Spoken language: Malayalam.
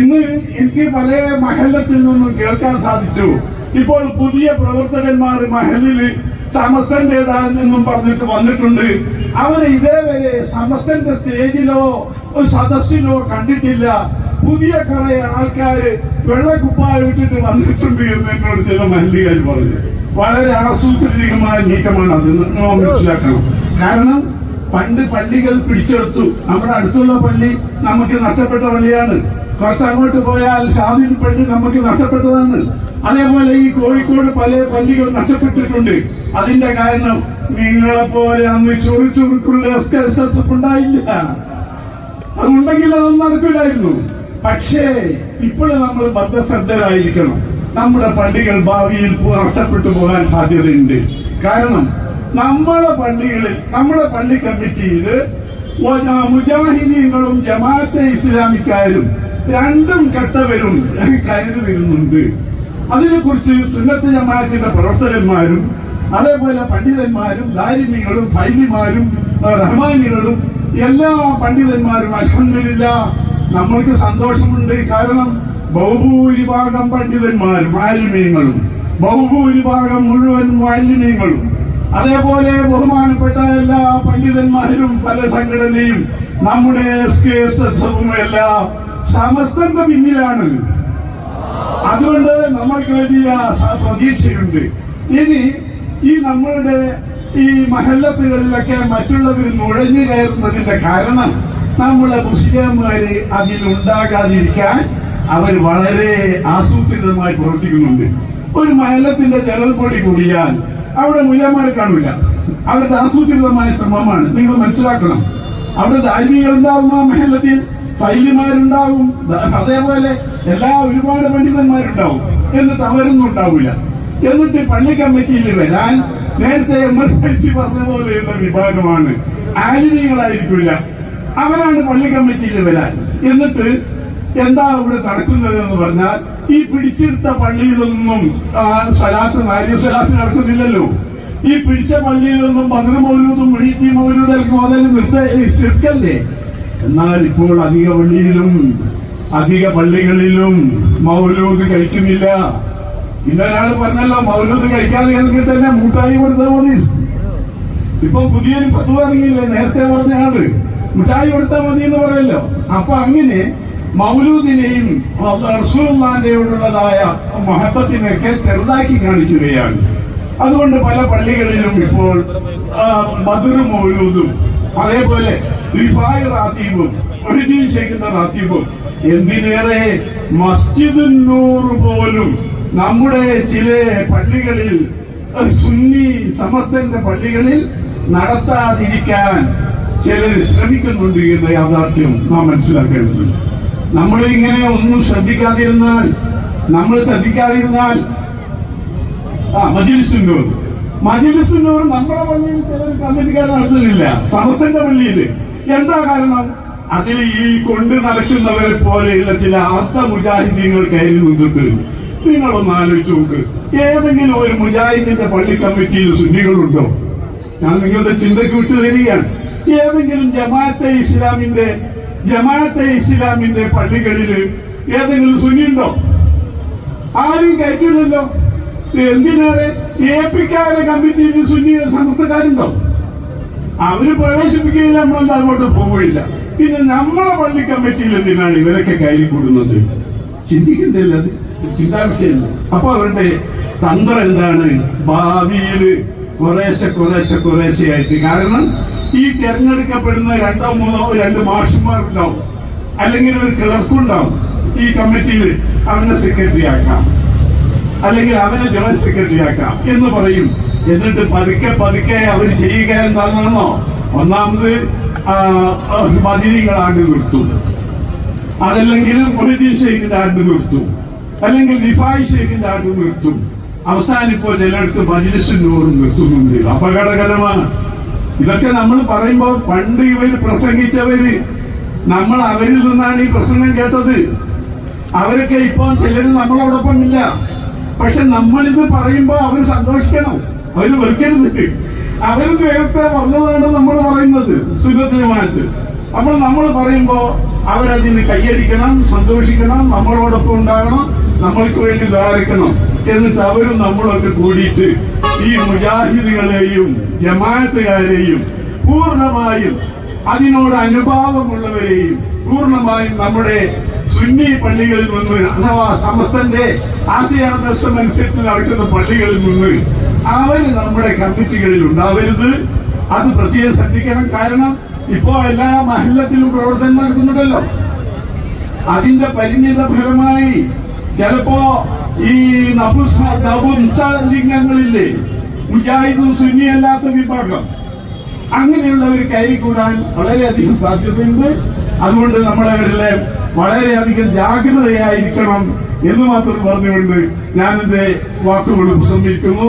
ഇന്ന് എനിക്ക് പല മഹലത്തിൽ നിന്നും കേൾക്കാൻ സാധിച്ചു. ഇപ്പോൾ പുതിയ പ്രവർത്തകന്മാർ മഹലിൽ സമസ്തന്റേതാണെന്നും പറഞ്ഞിട്ട് വന്നിട്ടുണ്ട്. അവർ ഇതേവരെ സമസ്തന്റെ സ്റ്റേജിലോ ഒരു സദസ്സിലോ കണ്ടിട്ടില്ല. പുതിയ കുറെ ആൾക്കാര് വെള്ളക്കുപ്പായിട്ടിട്ട് വന്നിട്ടുണ്ട് എന്ന് എന്നോട് ചില മഹല്ലികാർ പറഞ്ഞു. വളരെ ആസൂത്രിതമായ നീക്കമാണ് അത് മനസ്സിലാക്കണം. കാരണം പണ്ട് പള്ളികൾ പിടിച്ചെടുത്തു. നമ്മുടെ അടുത്തുള്ള പള്ളി നമുക്ക് നഷ്ടപ്പെട്ട പള്ളിയാണ്. കുറച്ച് അങ്ങോട്ട് പോയാൽ ഷാദിൽ പള്ളി നമുക്ക് നഷ്ടപ്പെട്ടതാണ്. അതേപോലെ ഈ കോഴിക്കോട് പല പള്ളികൾ നഷ്ടപ്പെട്ടിട്ടുണ്ട്. അതിന്റെ കാരണം നിങ്ങളെപ്പോലെ അന്ന് ചുറുചുറുക്കുള്ള എസ് ഉണ്ടായില്ല. അതുണ്ടെങ്കിൽ അതൊന്നും നടക്കില്ലായിരുന്നു. പക്ഷേ ഇപ്പോൾ നമ്മൾ ബദ്ധശ്രദ്ധരായിരിക്കണം നമ്മുടെ പള്ളികൾ ഭാവിയിൽ നഷ്ടപ്പെട്ടു പോകാൻ സാധ്യതയുണ്ട്. കാരണം നമ്മളെ പള്ളികളിൽ നമ്മുടെ പള്ളി കമ്മിറ്റിയിൽ മുജാഹിദീങ്ങളും ജമാഅത്തെ ഇസ്ലാമിക്കാരും രണ്ടും കെട്ടവരും കയറി വരുന്നുണ്ട്. അതിനെക്കുറിച്ച് സുന്നത്ത് ജമാഅത്തിന്റെ പ്രവർത്തകന്മാരും അതേപോലെ പണ്ഡിതന്മാരും ദാരിമികളും ഫൈലിമാരും റഹ്മാനികളും എല്ലാ പണ്ഡിതന്മാരും അൽഹംദുലില്ല നമ്മൾക്ക് സന്തോഷമുണ്ട്. കാരണം ബഹുഭൂരിഭാഗം പണ്ഡിതന്മാരും മാലിന്യങ്ങളും ബഹുഭൂരിഭാഗം മുഴുവൻ മാലിന്യങ്ങളും. അതേപോലെ ബഹുമാനപ്പെട്ട എല്ലാ പണ്ഡിതന്മാരും പല സംഘടനയും നമ്മുടെ എസ് എല്ലാം സമസ്തന്റെ പിന്നിലാണ് അതുകൊണ്ട് നമ്മൾക്ക് വലിയ പ്രതീക്ഷയുണ്ട്. ഇനി ഈ നമ്മളുടെ ഈ മഹല്ലത്തുകളിലൊക്കെ മറ്റുള്ളവർ നുഴഞ്ഞു കയറുന്നതിന്റെ കാരണം നമ്മളെ മുസ്ലിംമാര് അതിലുണ്ടാകാതിരിക്കാൻ അവർ വളരെ ആസൂത്രിതമായി പ്രവർത്തിക്കുന്നുണ്ട്. ഒരു മഹലത്തിന്റെ ജനൽ പൊടി കൂടിയാൽ അവിടെ മുയന്മാരെ കാണില്ല അവരുടെ ആസൂത്രിതമായ ശ്രമമാണ്. നിങ്ങൾ മനസ്സിലാക്കണം. അവിടെ ധാർമ്മികൾ ഉണ്ടാകുന്ന മഹലത്തിൽ പൈലിമാരുണ്ടാവും. അതേപോലെ എല്ലാ ഒരുപാട് പണ്ഡിതന്മാരുണ്ടാവും. എന്നിട്ട് അവരൊന്നും ഉണ്ടാവില്ല എന്നിട്ട് പള്ളി കമ്മിറ്റിയിൽ വരാൻ നേരത്തെ എം എസ് ഐ സി പറഞ്ഞ പോലെയുള്ള വിഭാഗമാണ്. ആലിമികളായിരിക്കില്ല അവരാണ് പള്ളി കമ്മിറ്റിയിൽ വരാൻ. എന്നിട്ട് എന്താ അവിടെ നടക്കുന്നത് എന്ന് പറഞ്ഞാൽ ഈ പിടിച്ചെടുത്ത പള്ളിയിലൊന്നും സ്വലാത്ത് നാര്യ സ്വലാത്ത് നടക്കുന്നില്ലല്ലോ. ഈ പിടിച്ച പള്ളിയിലൊന്നും ബദർ മൗലൂദും മുഴീറ്റി മൗലൂദ് മോദൽ നിർദ്ദേശിക്കല്ലേ എന്നാൽ ഇപ്പോൾ അധിക പള്ളിയിലും അധിക പള്ളികളിലും മൗലൂദ് കഴിക്കുന്നില്ല. ഇന്നൊരാൾ പറഞ്ഞല്ലോ മൗലൂദ് കഴിക്കാതെ എനിക്ക് തന്നെ മുട്ടായി കൊടുത്താൽ മതി. ഇപ്പൊ പുതിയൊരു ഫത്വ ഇറങ്ങിയില്ലേ നേരത്തെ പറഞ്ഞ ആൾ. മുട്ടായി കൊടുത്താൽ മതി എന്ന് പറയല്ലോ. അപ്പൊ അങ്ങനെ മൗലൂദിനെയും റസൂലുള്ളാന്റെയോടുള്ളതായ മഹത്വത്തിനൊക്കെ ചെറുതാക്കി കാണിക്കുകയാണ്. അതുകൊണ്ട് പല പള്ളികളിലും ഇപ്പോൾ മധുര മൗലൂദും അതേപോലെ എന്തിനേറെ മസ്ജിദ് പോലും നമ്മുടെ ചില പള്ളികളിൽ സുന്നി സമസ്തന്റെ പള്ളികളിൽ നടത്താതിരിക്കാൻ ചിലർ ശ്രമിക്കുന്നുണ്ട് എന്ന യാഥാർത്ഥ്യം നാം മനസ്സിലാക്കേണ്ടതുണ്ട്. നമ്മൾ ഇങ്ങനെ ഒന്നും ശ്രദ്ധിക്കാതിരുന്നാൽ നമ്മൾ ശ്രദ്ധിക്കാതിരുന്നാൽ ആ മജിലിസുന്നൂർ മജിലിസുന്നൂർ നമ്മളെ പള്ളിയിൽ കമ്മിറ്റിക്കാരൻ കമ്മിറ്റിക്കാർ നടത്തുന്നില്ല സമസ്തന്റെ പള്ളിയിൽ എന്താ കാരണം? അതിൽ ഈ കൊണ്ട് നടക്കുന്നവരെ പോലെയുള്ള ചില അർത്ഥ മുജാഹിദീങ്ങൾ കയ്യിൽ നിന്നിട്ട് നിങ്ങളൊന്ന് ആലോചിച്ച് നോക്ക്. ഏതെങ്കിലും ഒരു മുജാഹിദിന്റെ പള്ളി കമ്മിറ്റിയിൽ സുന്നികളുണ്ടോ? ഞാൻ നിങ്ങളുടെ ചിന്തയ്ക്ക് വിട്ടു തരികയാണ്. ഏതെങ്കിലും ജമാഅത്തെ ഇസ്ലാമിന്റെ ജമാഅത്തെ ഇസ്ലാമിന്റെ പള്ളികളിൽ ഏതെങ്കിലും സുന്നിയുണ്ടോ? ആരും കയറ്റില്ലല്ലോ. എന്തിനേറെ കമ്മിറ്റിയിൽ സുന്നി സമസ്തക്കാരുണ്ടോ? അവർ പ്രവേശിപ്പിക്കുകയില്ല നമ്മളെന്താ അങ്ങോട്ട് പോവില്ല പിന്നെ നമ്മളെ പള്ളി കമ്മിറ്റിയിൽ എന്തിനാണ് ഇവരൊക്കെ കയറി കൂടുന്നത്? ചിന്തിക്കണ്ടല്ല അത്. ചിന്താ വിഷയമല്ല. അപ്പൊ അവരുടെ തന്ത്രം എന്താണ്? ഭാവിയിൽ കുറേശ്ശെ കുറേശ്ശെ കുറേശ്ശെ ആയിട്ട് കാരണം ഈ തെരഞ്ഞെടുക്കപ്പെടുന്ന രണ്ടോ മൂന്നോ രണ്ട് മാഷന്മാരുണ്ടാവും അല്ലെങ്കിൽ ഒരു ക്ലർക്കുണ്ടാവും ഈ കമ്മിറ്റിയിൽ. അവനെ സെക്രട്ടറി ആക്കാം. അല്ലെങ്കിൽ അവനെ ജനറൽ സെക്രട്ടറി ആക്കാം എന്ന് പറയും. എന്നിട്ട് പതുക്കെ പതുക്കെ അവർ ചെയ്യുക എന്താണെന്നോ ഒന്നാമത് മതിരികൾ ആണ്ട് നിർത്തും. അതല്ലെങ്കിൽ മൊഹീദ്ദീൻ ഷെയ്ഖിന്റെ ആണ്ട് നിർത്തും. അല്ലെങ്കിൽ ലിഫായ് ഷെയ്ഖിന്റെ ആണ്ട് നിർത്തും. അവസാനം ഇപ്പോൾ ചിലയിടത്ത് നൂറും നിർത്തുന്നുണ്ട്. അപകടകരമാണ്. ഇതൊക്കെ നമ്മൾ പറയുമ്പോൾ പണ്ട് ഇവർ പ്രസംഗിച്ചവര് നമ്മൾ അവരിൽ നിന്നാണ് ഈ പ്രസംഗം കേട്ടത്. അവരൊക്കെ ഇപ്പോൾ ചിലര് നമ്മളോടൊപ്പം ഇല്ല പക്ഷെ നമ്മളിത് പറയുമ്പോൾ അവർ സന്തോഷിക്കണം. അവർ വെറുക്കരുത് അവർ നേരത്തെ പറഞ്ഞതാണ് നമ്മൾ പറയുന്നത് സുന്നത്ത് അപ്പോൾ നമ്മൾ പറയുമ്പോ അവരതിന് കൈയടിക്കണം സന്തോഷിക്കണം നമ്മളോടൊപ്പം ഉണ്ടാകണം നമ്മൾക്ക് വേണ്ടി ധാരിക്കണം എന്നിട്ട് അവരും നമ്മളൊക്കെ കൂടിയിട്ട് ഈ മുജാഹിദുകളെയും ജമാഅത്തുകാരെയും പൂർണമായും അതിനോട് അനുഭാവമുള്ളവരെയും പൂർണമായും നമ്മുടെ സുന്നി പള്ളികളിൽ നിന്ന് അഥവാ സമസ്തന്റെ ആശയാദർശം അനുസരിച്ച് നടക്കുന്ന പള്ളികളിൽ നിന്ന് അവർ നമ്മുടെ കമ്മിറ്റികളിൽ ഉണ്ടാവരുത്. അത് പ്രത്യേകം ശ്രദ്ധിക്കണം. കാരണം ഇപ്പോ എല്ലാ മഹല്ലത്തിലും പ്രവർത്തനം നടക്കുന്നുണ്ടല്ലോ. അതിന്റെ പരിണിത ഫലമായി ചിലപ്പോ ഈ നപുസ നപുംസലിംഗങ്ങളില്ലേ മുജാഹിദും സുന്നി അല്ലാത്ത വിഭാഗം അങ്ങനെയുള്ളവർ കയറിക്കൂടാൻ വളരെയധികം സാധ്യതയുണ്ട്. അതുകൊണ്ട് നമ്മളവരിലെ വളരെയധികം ജാഗ്രതയായിരിക്കണം എന്ന് മാത്രം പറഞ്ഞുകൊണ്ട് ഞാൻ എന്റെ വാക്കുകൾ ഉപസംഹരിക്കുന്നു